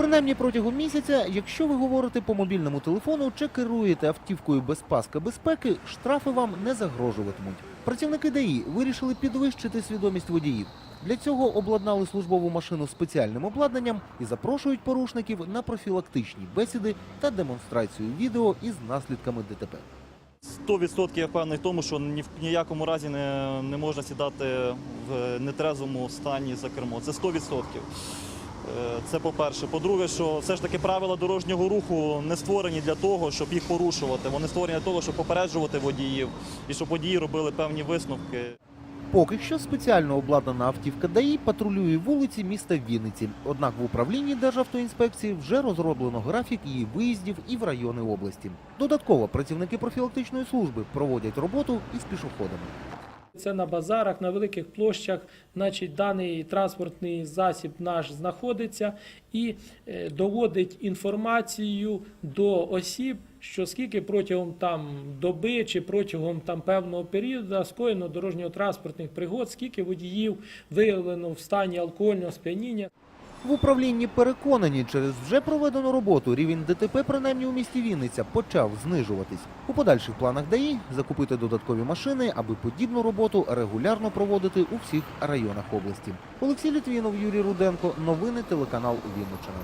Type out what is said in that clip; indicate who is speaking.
Speaker 1: Принаймні протягом місяця, якщо ви говорите по мобільному телефону чи керуєте автівкою без паска безпеки, штрафи вам не загрожуватимуть. Працівники ДАІ вирішили підвищити свідомість водіїв. Для цього обладнали службову машину спеціальним обладнанням і запрошують порушників на профілактичні бесіди та демонстрацію відео із наслідками ДТП.
Speaker 2: 100% я впевнений в тому, що ні в ніякому разі не, не можна сідати в нетрезвому стані за кермо. Це 100%. Е, Це по-перше. По-друге, що все ж таки правила дорожнього руху не створені для того, щоб їх порушувати. Вони створені для того, щоб попереджувати водіїв і щоб водії робили певні висновки.
Speaker 1: Поки що спеціально обладнана автівка ДАІ патрулює вулиці міста Вінниці. Однак в управлінні Державтоінспекції вже розроблено графік її виїздів і в райони області. Додатково працівники профілактичної служби проводять роботу із пішоходами.
Speaker 3: Це на базарах, на великих площах, значить, даний транспортний засіб наш знаходиться і е, доводить інформацію до осіб, що скільки протягом там доби чи протягом там певного періоду скоєно дорожньо-транспортних пригод, скільки водіїв виявлено в стані алкогольного сп'яніння.
Speaker 1: В управлінні переконані, через вже проведену роботу рівень ДТП, принаймні у місті Вінниця, почав знижуватись. У подальших планах ДАІ закупити додаткові машини, аби подібну роботу регулярно проводити у всіх районах області. Олексій Літвінов, Юрій Руденко. Новини телеканал Вінниччина.